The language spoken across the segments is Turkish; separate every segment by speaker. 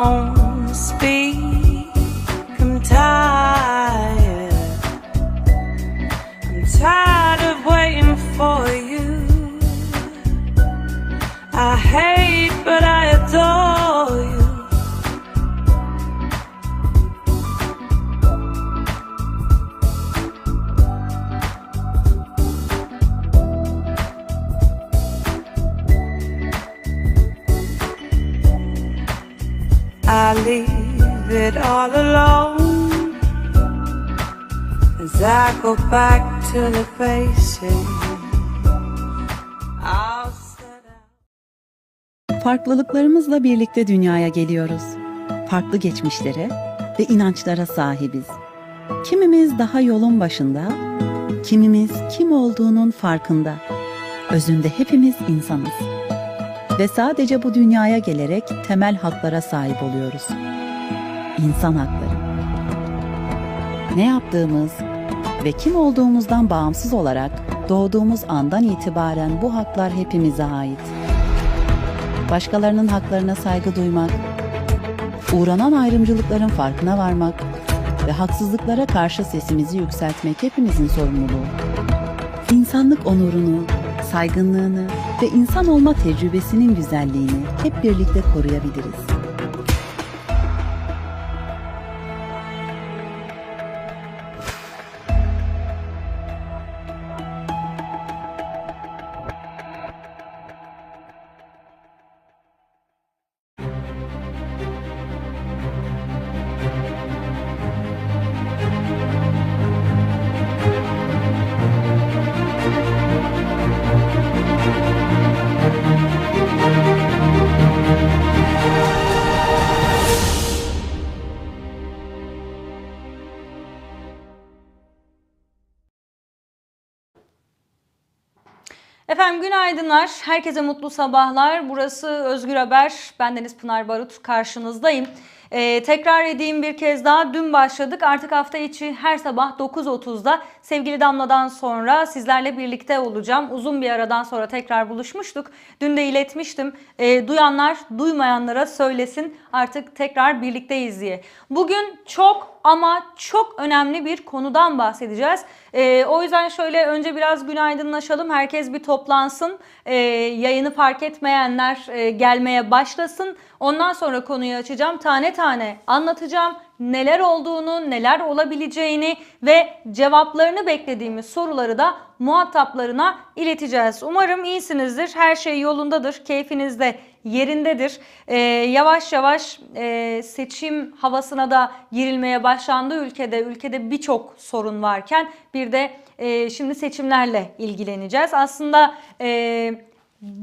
Speaker 1: on to the faces.
Speaker 2: Farklılıklarımızla birlikte dünyaya geliyoruz. Farklı geçmişlere ve inançlara sahibiz. Kimimiz daha yolun başında, kimimiz kim olduğunun farkında. Özünde hepimiz insanız. Ve sadece bu dünyaya gelerek temel haklara sahip oluyoruz. İnsan hakları. Ne yaptığımız ve kim olduğumuzdan bağımsız olarak doğduğumuz andan itibaren bu haklar hepimize ait başkalarının haklarına saygı duymak, uğranan ayrımcılıkların farkına varmak ve haksızlıklara karşı sesimizi yükseltmek hepimizin sorumluluğu. İnsanlık onurunu, saygınlığını ve insan olma tecrübesinin güzelliğini hep birlikte koruyabiliriz.
Speaker 3: Günaydınlar. Herkese mutlu sabahlar. Burası Özgür Haber. Ben Deniz Pınar Barut karşınızdayım. Ee, tekrar edeyim bir kez daha. Dün başladık. Artık hafta içi her sabah 9.30'da sevgili Damla'dan sonra sizlerle birlikte olacağım. Uzun bir aradan sonra tekrar buluşmuştuk. Dün de iletmiştim. Ee, duyanlar duymayanlara söylesin artık tekrar birlikteyiz diye. Bugün çok ama çok önemli bir konudan bahsedeceğiz. Ee, o yüzden şöyle önce biraz günaydınlaşalım. Herkes bir toplansın. Ee, yayını fark etmeyenler e, gelmeye başlasın. Ondan sonra konuyu açacağım. Tane tane anlatacağım. Neler olduğunu, neler olabileceğini ve cevaplarını beklediğimiz soruları da muhataplarına ileteceğiz. Umarım iyisinizdir. Her şey yolundadır. Keyfiniz de yerindedir. Ee, yavaş yavaş e, seçim havasına da girilmeye başlandı ülkede. Ülkede birçok sorun varken bir de e, şimdi seçimlerle ilgileneceğiz. Aslında e,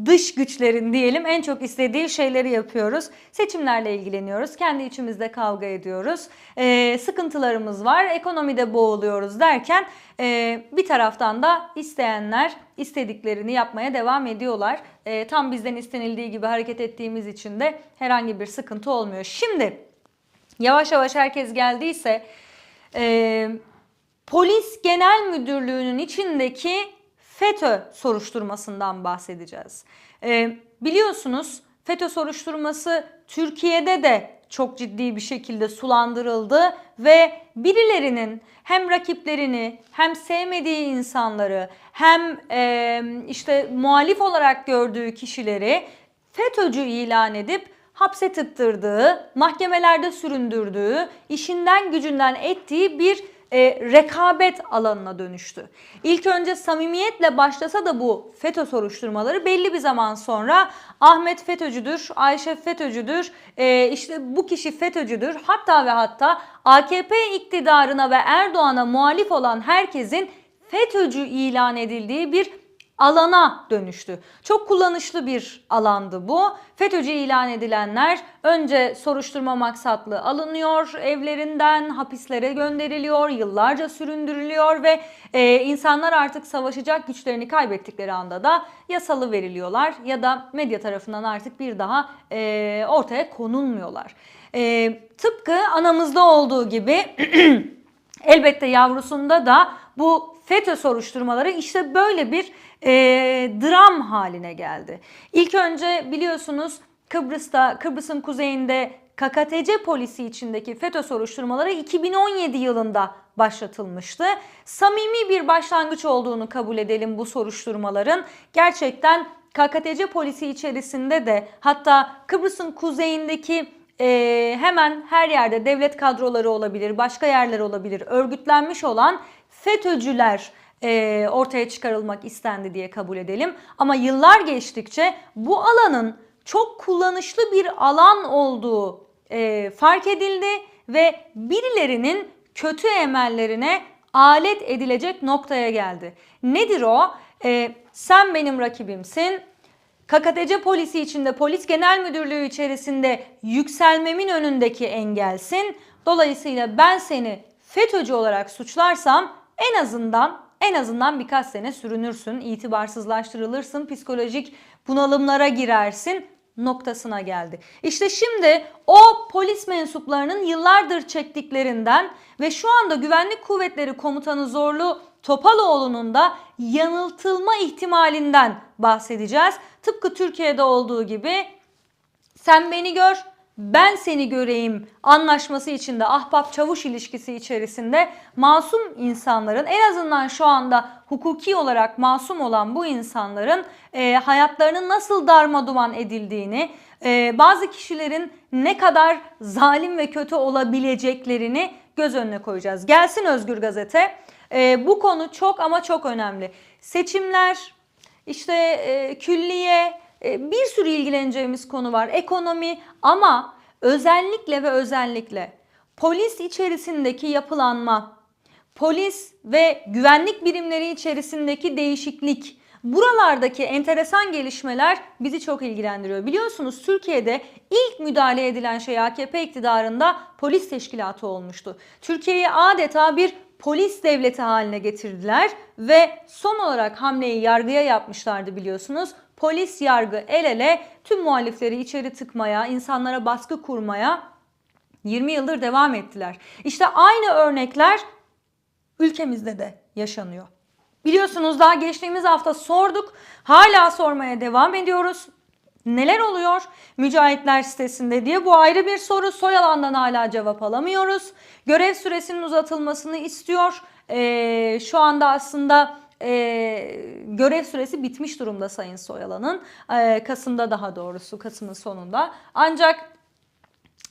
Speaker 3: dış güçlerin diyelim en çok istediği şeyleri yapıyoruz. Seçimlerle ilgileniyoruz. Kendi içimizde kavga ediyoruz. Ee, sıkıntılarımız var. Ekonomide boğuluyoruz derken e, bir taraftan da isteyenler istediklerini yapmaya devam ediyorlar. E, tam bizden istenildiği gibi hareket ettiğimiz için de herhangi bir sıkıntı olmuyor. Şimdi yavaş yavaş herkes geldiyse e, Polis Genel Müdürlüğü'nün içindeki FETÖ soruşturmasından bahsedeceğiz. Ee, biliyorsunuz FETÖ soruşturması Türkiye'de de çok ciddi bir şekilde sulandırıldı ve birilerinin hem rakiplerini hem sevmediği insanları hem e, işte muhalif olarak gördüğü kişileri FETÖ'cü ilan edip hapse tıktırdığı, mahkemelerde süründürdüğü, işinden gücünden ettiği bir e, rekabet alanına dönüştü. İlk önce samimiyetle başlasa da bu FETÖ soruşturmaları belli bir zaman sonra Ahmet FETÖ'cüdür, Ayşe FETÖ'cüdür, e, işte bu kişi FETÖ'cüdür. Hatta ve hatta AKP iktidarına ve Erdoğan'a muhalif olan herkesin FETÖ'cü ilan edildiği bir alana dönüştü. Çok kullanışlı bir alandı bu. FETÖ'cü ilan edilenler önce soruşturma maksatlı alınıyor, evlerinden hapislere gönderiliyor, yıllarca süründürülüyor ve e, insanlar artık savaşacak güçlerini kaybettikleri anda da yasalı veriliyorlar ya da medya tarafından artık bir daha e, ortaya konulmuyorlar. E, tıpkı anamızda olduğu gibi elbette yavrusunda da bu FETÖ soruşturmaları işte böyle bir e, dram haline geldi. İlk önce biliyorsunuz Kıbrıs'ta, Kıbrıs'ın kuzeyinde KKTC polisi içindeki FETÖ soruşturmaları 2017 yılında başlatılmıştı. Samimi bir başlangıç olduğunu kabul edelim bu soruşturmaların. Gerçekten KKTC polisi içerisinde de hatta Kıbrıs'ın kuzeyindeki e, hemen her yerde devlet kadroları olabilir, başka yerler olabilir, örgütlenmiş olan FETÖ'cüler e, ortaya çıkarılmak istendi diye kabul edelim. Ama yıllar geçtikçe bu alanın çok kullanışlı bir alan olduğu e, fark edildi ve birilerinin kötü emellerine alet edilecek noktaya geldi. Nedir o? E, sen benim rakibimsin. KKTC polisi içinde, polis genel müdürlüğü içerisinde yükselmemin önündeki engelsin. Dolayısıyla ben seni FETÖ'cü olarak suçlarsam en azından en azından birkaç sene sürünürsün, itibarsızlaştırılırsın, psikolojik bunalımlara girersin noktasına geldi. İşte şimdi o polis mensuplarının yıllardır çektiklerinden ve şu anda Güvenlik Kuvvetleri Komutanı Zorlu Topaloğlu'nun da yanıltılma ihtimalinden bahsedeceğiz. Tıpkı Türkiye'de olduğu gibi sen beni gör, ben seni göreyim anlaşması içinde ahbap çavuş ilişkisi içerisinde masum insanların en azından şu anda hukuki olarak masum olan bu insanların e, hayatlarının nasıl darmaduman edildiğini, e, bazı kişilerin ne kadar zalim ve kötü olabileceklerini göz önüne koyacağız. Gelsin Özgür Gazete. E, bu konu çok ama çok önemli. Seçimler, işte e, külliye, bir sürü ilgileneceğimiz konu var. Ekonomi ama özellikle ve özellikle polis içerisindeki yapılanma, polis ve güvenlik birimleri içerisindeki değişiklik, buralardaki enteresan gelişmeler bizi çok ilgilendiriyor. Biliyorsunuz Türkiye'de ilk müdahale edilen şey AKP iktidarında polis teşkilatı olmuştu. Türkiye'yi adeta bir polis devleti haline getirdiler ve son olarak hamleyi yargıya yapmışlardı biliyorsunuz. Polis yargı el ele tüm muhalifleri içeri tıkmaya, insanlara baskı kurmaya 20 yıldır devam ettiler. İşte aynı örnekler ülkemizde de yaşanıyor. Biliyorsunuz daha geçtiğimiz hafta sorduk. Hala sormaya devam ediyoruz. Neler oluyor mücahitler sitesinde diye bu ayrı bir soru. Soyalan'dan hala cevap alamıyoruz. Görev süresinin uzatılmasını istiyor. Ee, şu anda aslında e, görev süresi bitmiş durumda Sayın Soyalan'ın. Ee, Kasım'da daha doğrusu Kasım'ın sonunda. Ancak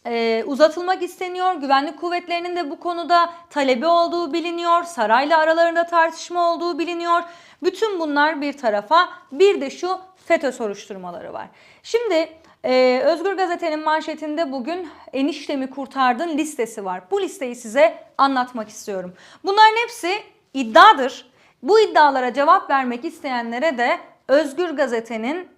Speaker 3: e, uzatılmak isteniyor. Güvenlik kuvvetlerinin de bu konuda talebi olduğu biliniyor. Sarayla aralarında tartışma olduğu biliniyor. Bütün bunlar bir tarafa bir de şu FETÖ soruşturmaları var. Şimdi e, Özgür Gazete'nin manşetinde bugün eniştemi kurtardın listesi var. Bu listeyi size anlatmak istiyorum. Bunların hepsi iddiadır. Bu iddialara cevap vermek isteyenlere de Özgür Gazete'nin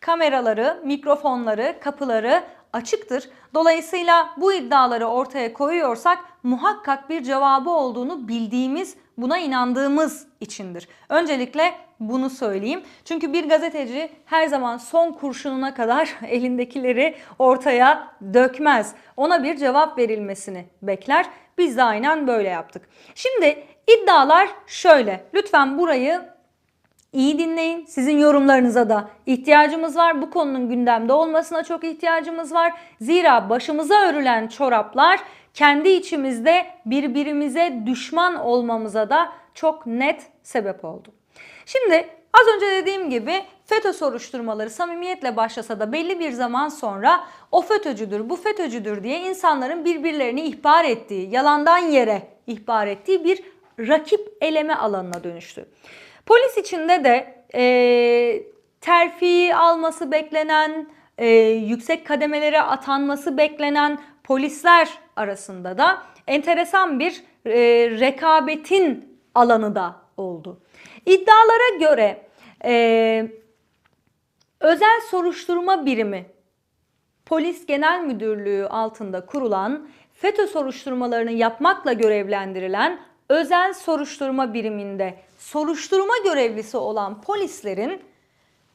Speaker 3: kameraları, mikrofonları, kapıları açıktır. Dolayısıyla bu iddiaları ortaya koyuyorsak muhakkak bir cevabı olduğunu bildiğimiz, buna inandığımız içindir. Öncelikle bunu söyleyeyim. Çünkü bir gazeteci her zaman son kurşununa kadar elindekileri ortaya dökmez. Ona bir cevap verilmesini bekler. Biz de aynen böyle yaptık. Şimdi iddialar şöyle. Lütfen burayı İyi dinleyin. Sizin yorumlarınıza da ihtiyacımız var. Bu konunun gündemde olmasına çok ihtiyacımız var. Zira başımıza örülen çoraplar kendi içimizde birbirimize düşman olmamıza da çok net sebep oldu. Şimdi az önce dediğim gibi FETÖ soruşturmaları samimiyetle başlasa da belli bir zaman sonra o FETÖ'cüdür, bu FETÖ'cüdür diye insanların birbirlerini ihbar ettiği, yalandan yere ihbar ettiği bir rakip eleme alanına dönüştü. Polis içinde de e, terfi alması beklenen, e, yüksek kademelere atanması beklenen polisler arasında da enteresan bir e, rekabetin alanı da oldu. İddialara göre e, özel soruşturma birimi Polis Genel Müdürlüğü altında kurulan FETÖ soruşturmalarını yapmakla görevlendirilen özel soruşturma biriminde soruşturma görevlisi olan polislerin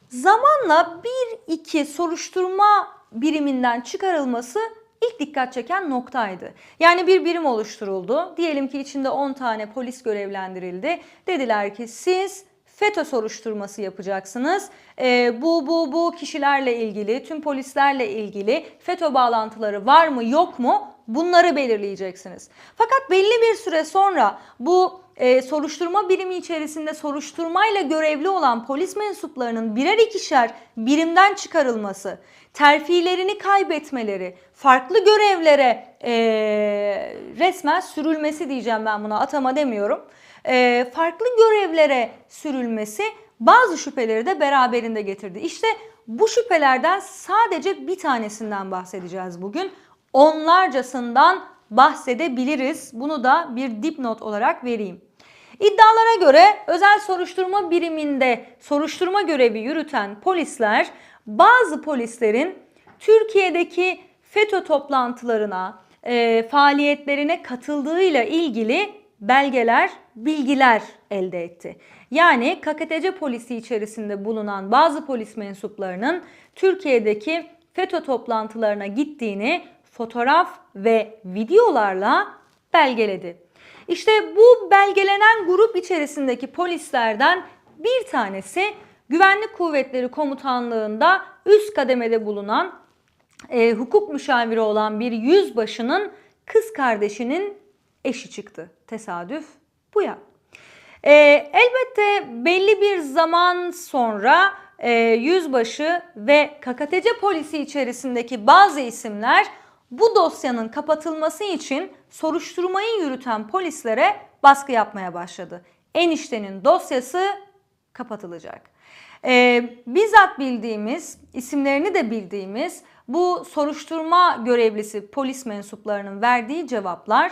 Speaker 3: zamanla bir iki soruşturma biriminden çıkarılması ilk dikkat çeken noktaydı. Yani bir birim oluşturuldu. Diyelim ki içinde 10 tane polis görevlendirildi. Dediler ki siz FETÖ soruşturması yapacaksınız. Ee, bu bu bu kişilerle ilgili, tüm polislerle ilgili FETÖ bağlantıları var mı yok mu bunları belirleyeceksiniz. Fakat belli bir süre sonra bu e, soruşturma birimi içerisinde soruşturmayla görevli olan polis mensuplarının birer ikişer birimden çıkarılması, terfilerini kaybetmeleri, farklı görevlere e, resmen sürülmesi diyeceğim ben buna atama demiyorum. E, farklı görevlere sürülmesi bazı şüpheleri de beraberinde getirdi. İşte bu şüphelerden sadece bir tanesinden bahsedeceğiz bugün. Onlarcasından bahsedebiliriz. Bunu da bir dipnot olarak vereyim. İddialara göre özel soruşturma biriminde soruşturma görevi yürüten polisler bazı polislerin Türkiye'deki FETÖ toplantılarına, e, faaliyetlerine katıldığıyla ilgili belgeler, bilgiler elde etti. Yani KKTC polisi içerisinde bulunan bazı polis mensuplarının Türkiye'deki FETÖ toplantılarına gittiğini fotoğraf ve videolarla belgeledi. İşte bu belgelenen grup içerisindeki polislerden bir tanesi Güvenlik Kuvvetleri Komutanlığında üst kademede bulunan e, hukuk müşaviri olan bir yüzbaşının kız kardeşinin eşi çıktı. Tesadüf bu ya. E, elbette belli bir zaman sonra e, yüzbaşı ve KKTC polisi içerisindeki bazı isimler bu dosyanın kapatılması için soruşturmayı yürüten polislere baskı yapmaya başladı. Eniştenin dosyası kapatılacak. Ee, bizzat bildiğimiz, isimlerini de bildiğimiz bu soruşturma görevlisi polis mensuplarının verdiği cevaplar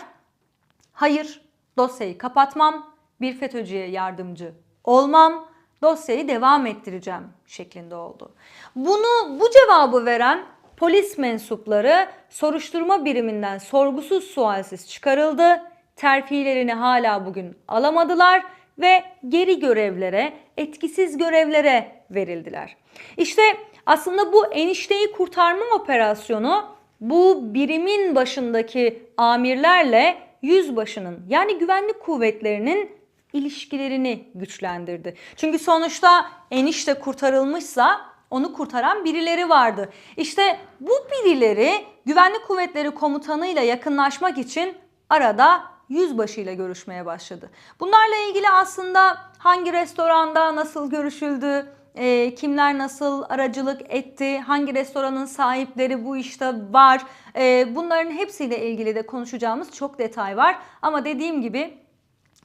Speaker 3: hayır dosyayı kapatmam, bir FETÖ'cüye yardımcı olmam, dosyayı devam ettireceğim şeklinde oldu. Bunu bu cevabı veren polis mensupları soruşturma biriminden sorgusuz sualsiz çıkarıldı. Terfilerini hala bugün alamadılar ve geri görevlere, etkisiz görevlere verildiler. İşte aslında bu enişteyi kurtarma operasyonu bu birimin başındaki amirlerle yüzbaşının yani güvenlik kuvvetlerinin ilişkilerini güçlendirdi. Çünkü sonuçta enişte kurtarılmışsa onu kurtaran birileri vardı. İşte bu birileri Güvenlik Kuvvetleri Komutanı'yla yakınlaşmak için arada yüzbaşıyla görüşmeye başladı. Bunlarla ilgili aslında hangi restoranda nasıl görüşüldü, e, kimler nasıl aracılık etti, hangi restoranın sahipleri bu işte var, e, bunların hepsiyle ilgili de konuşacağımız çok detay var. Ama dediğim gibi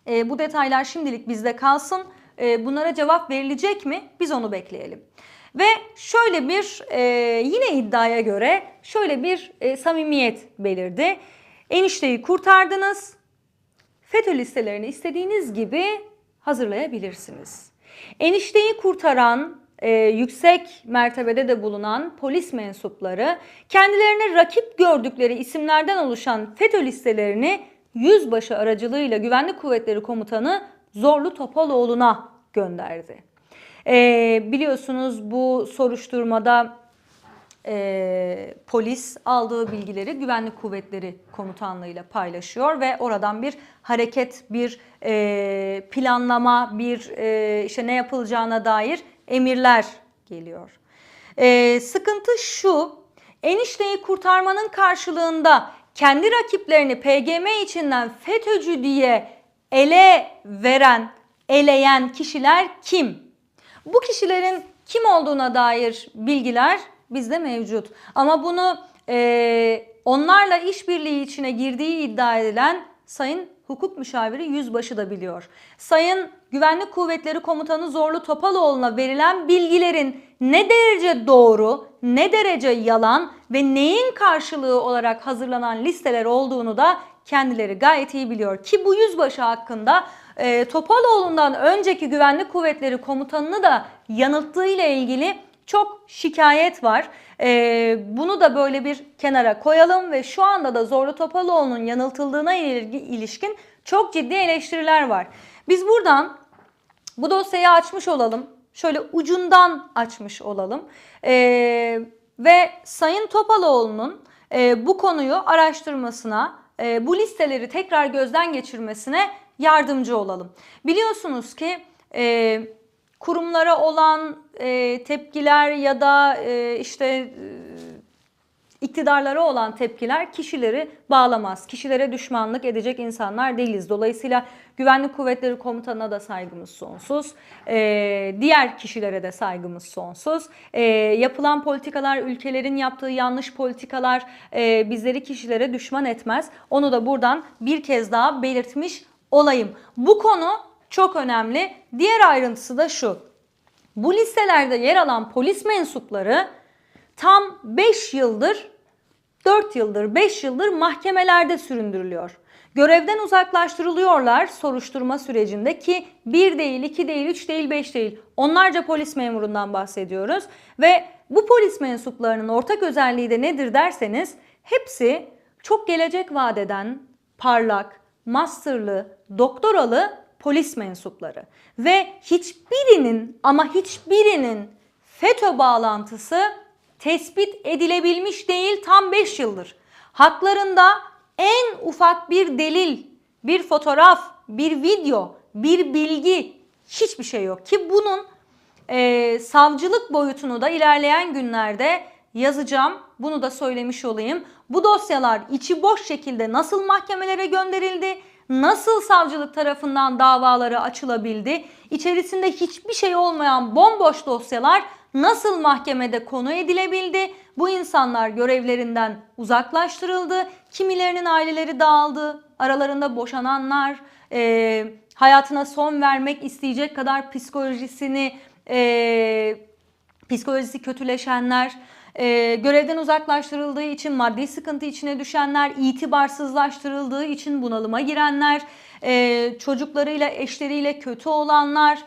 Speaker 3: e, bu detaylar şimdilik bizde kalsın. Bunlara cevap verilecek mi? Biz onu bekleyelim. Ve şöyle bir e, yine iddiaya göre şöyle bir e, samimiyet belirdi. Enişteyi kurtardınız. FETÖ listelerini istediğiniz gibi hazırlayabilirsiniz. Enişteyi kurtaran e, yüksek mertebede de bulunan polis mensupları kendilerine rakip gördükleri isimlerden oluşan FETÖ listelerini yüzbaşı aracılığıyla Güvenlik Kuvvetleri Komutanı Zorlu Topaloğlu'na gönderdi. E, biliyorsunuz bu soruşturmada e, polis aldığı bilgileri Güvenlik Kuvvetleri Komutanlığı'yla paylaşıyor ve oradan bir hareket, bir e, planlama, bir e, işte ne yapılacağına dair emirler geliyor. E, sıkıntı şu, enişteyi kurtarmanın karşılığında kendi rakiplerini PGM içinden FETÖ'cü diye ele veren, eleyen kişiler kim? Bu kişilerin kim olduğuna dair bilgiler bizde mevcut. Ama bunu e, onlarla işbirliği içine girdiği iddia edilen Sayın Hukuk Müşaviri Yüzbaşı da biliyor. Sayın Güvenlik Kuvvetleri Komutanı Zorlu Topaloğlu'na verilen bilgilerin ne derece doğru, ne derece yalan ve neyin karşılığı olarak hazırlanan listeler olduğunu da kendileri gayet iyi biliyor. Ki bu yüzbaşı hakkında e, Topaloğlu'ndan önceki Güvenlik Kuvvetleri Komutanını da yanılttığı ile ilgili çok şikayet var. Ee, bunu da böyle bir kenara koyalım ve şu anda da Zorlu Topaloğlu'nun yanıltıldığına ilişkin çok ciddi eleştiriler var. Biz buradan bu dosyayı açmış olalım. Şöyle ucundan açmış olalım. Ee, ve Sayın Topaloğlu'nun e, bu konuyu araştırmasına, e, bu listeleri tekrar gözden geçirmesine yardımcı olalım. Biliyorsunuz ki e, kurumlara olan e, tepkiler ya da e, işte e, iktidarlara olan tepkiler kişileri bağlamaz. Kişilere düşmanlık edecek insanlar değiliz. Dolayısıyla Güvenlik Kuvvetleri Komutanı'na da saygımız sonsuz. Ee, diğer kişilere de saygımız sonsuz. Ee, yapılan politikalar, ülkelerin yaptığı yanlış politikalar e, bizleri kişilere düşman etmez. Onu da buradan bir kez daha belirtmiş olayım. Bu konu çok önemli. Diğer ayrıntısı da şu. Bu listelerde yer alan polis mensupları tam 5 yıldır 4 yıldır, 5 yıldır mahkemelerde süründürülüyor. Görevden uzaklaştırılıyorlar soruşturma sürecinde ki 1 değil, 2 değil, 3 değil, 5 değil. Onlarca polis memurundan bahsediyoruz. Ve bu polis mensuplarının ortak özelliği de nedir derseniz hepsi çok gelecek vadeden parlak, masterlı, doktoralı polis mensupları. Ve hiçbirinin ama hiçbirinin FETÖ bağlantısı tespit edilebilmiş değil tam 5 yıldır. Haklarında en ufak bir delil, bir fotoğraf, bir video, bir bilgi hiçbir şey yok. Ki bunun e, savcılık boyutunu da ilerleyen günlerde yazacağım. Bunu da söylemiş olayım. Bu dosyalar içi boş şekilde nasıl mahkemelere gönderildi? Nasıl savcılık tarafından davaları açılabildi? İçerisinde hiçbir şey olmayan bomboş dosyalar nasıl mahkemede konu edilebildi? Bu insanlar görevlerinden uzaklaştırıldı. Kimilerinin aileleri dağıldı. Aralarında boşananlar, e, hayatına son vermek isteyecek kadar psikolojisini e, psikolojisi kötüleşenler, e, görevden uzaklaştırıldığı için maddi sıkıntı içine düşenler, itibarsızlaştırıldığı için bunalıma girenler, e, çocuklarıyla, eşleriyle kötü olanlar,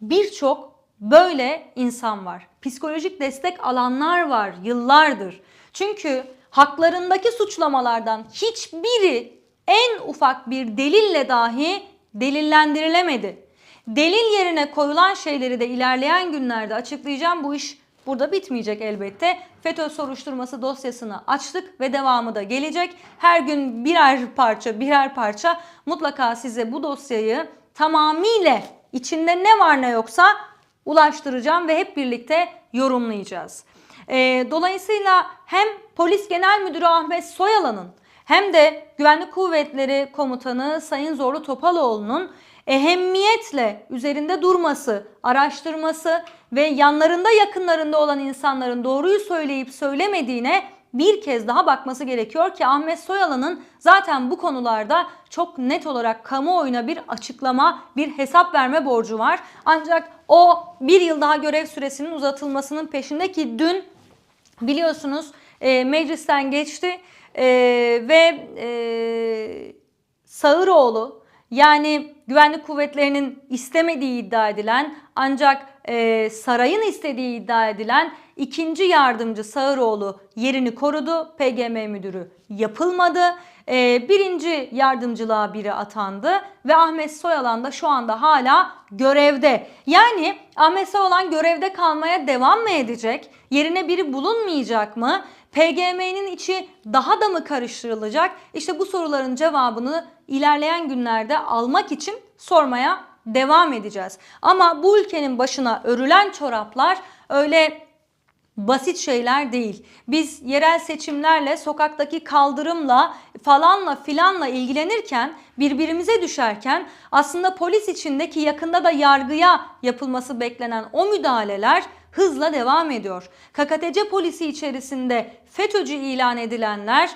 Speaker 3: birçok böyle insan var. Psikolojik destek alanlar var yıllardır. Çünkü haklarındaki suçlamalardan hiçbiri en ufak bir delille dahi delillendirilemedi. Delil yerine koyulan şeyleri de ilerleyen günlerde açıklayacağım. Bu iş burada bitmeyecek elbette. FETÖ soruşturması dosyasını açtık ve devamı da gelecek. Her gün birer parça birer parça mutlaka size bu dosyayı tamamıyla içinde ne var ne yoksa ulaştıracağım ve hep birlikte yorumlayacağız. Ee, dolayısıyla hem Polis Genel Müdürü Ahmet Soyalan'ın hem de Güvenlik Kuvvetleri Komutanı Sayın Zorlu Topaloğlu'nun ehemmiyetle üzerinde durması, araştırması ve yanlarında yakınlarında olan insanların doğruyu söyleyip söylemediğine bir kez daha bakması gerekiyor ki Ahmet Soyalan'ın zaten bu konularda çok net olarak kamuoyuna bir açıklama, bir hesap verme borcu var. Ancak o bir yıl daha görev süresinin uzatılmasının peşinde ki dün biliyorsunuz e, meclisten geçti e, ve e, Sağıroğlu yani güvenlik kuvvetlerinin istemediği iddia edilen ancak e, sarayın istediği iddia edilen ikinci yardımcı Sağıroğlu yerini korudu. PGM müdürü yapılmadı. E, birinci yardımcılığa biri atandı ve Ahmet Soyalan da şu anda hala görevde. Yani Ahmet Soyalan görevde kalmaya devam mı edecek? Yerine biri bulunmayacak mı? PGM'nin içi daha da mı karıştırılacak? İşte bu soruların cevabını ilerleyen günlerde almak için sormaya devam edeceğiz. Ama bu ülkenin başına örülen çoraplar öyle basit şeyler değil. Biz yerel seçimlerle, sokaktaki kaldırımla falanla filanla ilgilenirken, birbirimize düşerken aslında polis içindeki yakında da yargıya yapılması beklenen o müdahaleler hızla devam ediyor. KKTC polisi içerisinde FETÖ'cü ilan edilenler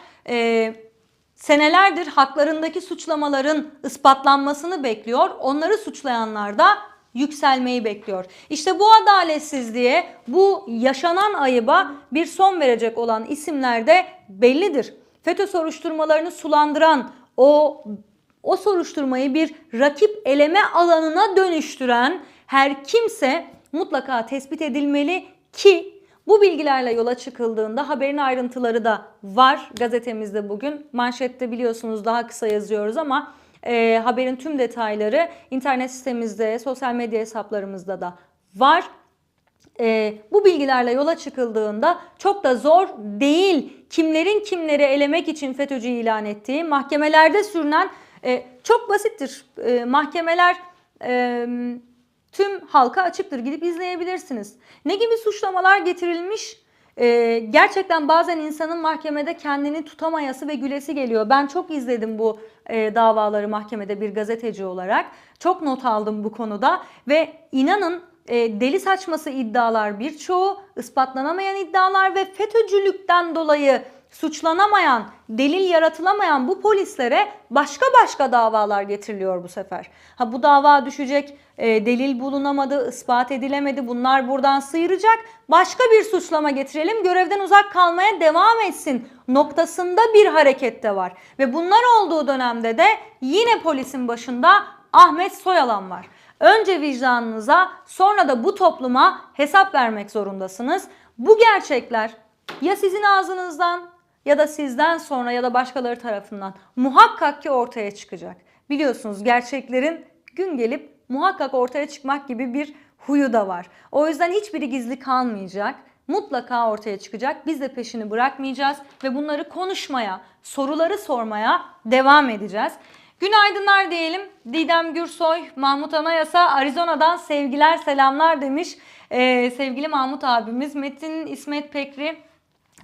Speaker 3: senelerdir haklarındaki suçlamaların ispatlanmasını bekliyor. Onları suçlayanlar da yükselmeyi bekliyor. İşte bu adaletsizliğe, bu yaşanan ayıba bir son verecek olan isimler de bellidir. FETÖ soruşturmalarını sulandıran o o soruşturmayı bir rakip eleme alanına dönüştüren her kimse mutlaka tespit edilmeli ki bu bilgilerle yola çıkıldığında haberin ayrıntıları da var gazetemizde bugün. Manşette biliyorsunuz daha kısa yazıyoruz ama e, haberin tüm detayları internet sitemizde, sosyal medya hesaplarımızda da var. E, bu bilgilerle yola çıkıldığında çok da zor değil. Kimlerin kimleri elemek için FETÖ'cü ilan ettiği mahkemelerde sürünen e, çok basittir. E, mahkemeler e, tüm halka açıktır. Gidip izleyebilirsiniz. Ne gibi suçlamalar getirilmiş? Ee, gerçekten bazen insanın mahkemede kendini tutamayası ve gülesi geliyor. Ben çok izledim bu e, davaları mahkemede bir gazeteci olarak. Çok not aldım bu konuda ve inanın e, deli saçması iddialar birçoğu, ispatlanamayan iddialar ve FETÖ'cülükten dolayı suçlanamayan, delil yaratılamayan bu polislere başka başka davalar getiriliyor bu sefer. Ha bu dava düşecek, e, delil bulunamadı, ispat edilemedi. Bunlar buradan sıyıracak. Başka bir suçlama getirelim, görevden uzak kalmaya devam etsin noktasında bir harekette var. Ve bunlar olduğu dönemde de yine polisin başında Ahmet Soyalan var. Önce vicdanınıza, sonra da bu topluma hesap vermek zorundasınız. Bu gerçekler ya sizin ağzınızdan ya da sizden sonra ya da başkaları tarafından muhakkak ki ortaya çıkacak. Biliyorsunuz gerçeklerin gün gelip muhakkak ortaya çıkmak gibi bir huyu da var. O yüzden hiçbiri gizli kalmayacak. Mutlaka ortaya çıkacak. Biz de peşini bırakmayacağız ve bunları konuşmaya, soruları sormaya devam edeceğiz. Günaydınlar diyelim. Didem Gürsoy, Mahmut Anayasa Arizona'dan sevgiler selamlar demiş. Ee, sevgili Mahmut abimiz Metin İsmet Pekri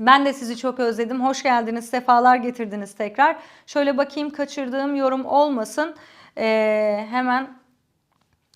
Speaker 3: ben de sizi çok özledim. Hoş geldiniz, sefalar getirdiniz tekrar. Şöyle bakayım kaçırdığım yorum olmasın. Ee, hemen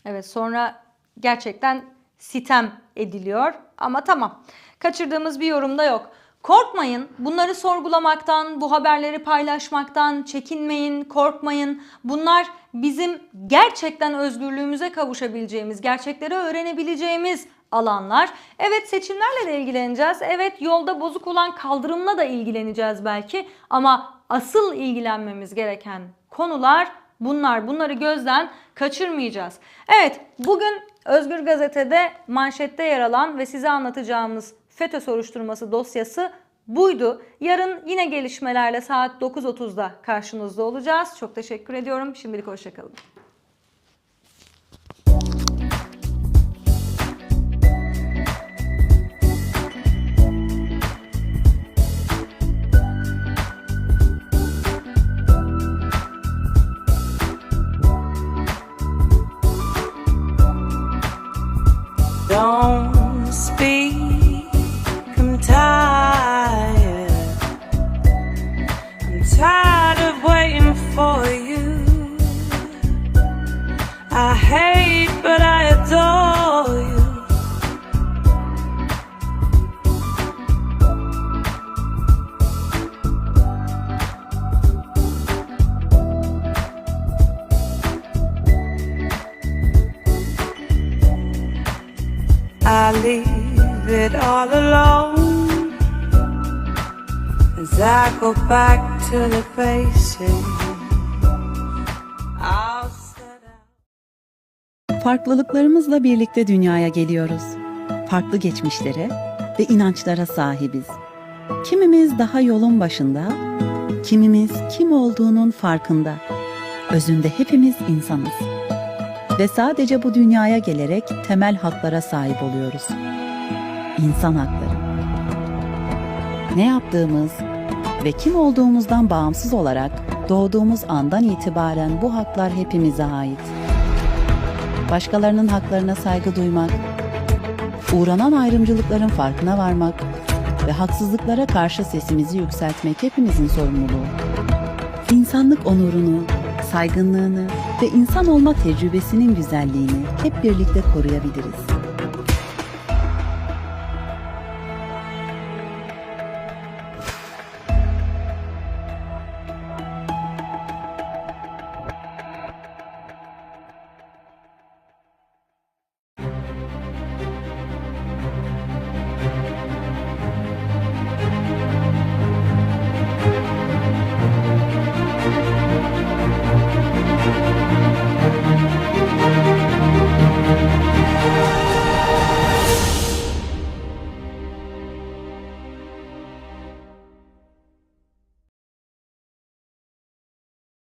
Speaker 3: evet sonra gerçekten sitem ediliyor ama tamam. Kaçırdığımız bir yorum da yok. Korkmayın. Bunları sorgulamaktan, bu haberleri paylaşmaktan çekinmeyin, korkmayın. Bunlar bizim gerçekten özgürlüğümüze kavuşabileceğimiz, gerçekleri öğrenebileceğimiz alanlar. Evet seçimlerle de ilgileneceğiz. Evet yolda bozuk olan kaldırımla da ilgileneceğiz belki. Ama asıl ilgilenmemiz gereken konular bunlar. Bunları gözden kaçırmayacağız. Evet bugün Özgür Gazete'de manşette yer alan ve size anlatacağımız FETÖ soruşturması dosyası buydu. Yarın yine gelişmelerle saat 9.30'da karşınızda olacağız. Çok teşekkür ediyorum. Şimdilik hoşçakalın.
Speaker 2: Farklılıklarımızla birlikte dünyaya geliyoruz. Farklı geçmişlere ve inançlara sahibiz. Kimimiz daha yolun başında, kimimiz kim olduğunun farkında. Özünde hepimiz insanız. Ve sadece bu dünyaya gelerek temel haklara sahip oluyoruz. İnsan hakları. Ne yaptığımız ve kim olduğumuzdan bağımsız olarak doğduğumuz andan itibaren bu haklar hepimize ait başkalarının haklarına saygı duymak, uğranan ayrımcılıkların farkına varmak ve haksızlıklara karşı sesimizi yükseltmek hepimizin sorumluluğu. İnsanlık onurunu, saygınlığını ve insan olma tecrübesinin güzelliğini hep birlikte koruyabiliriz.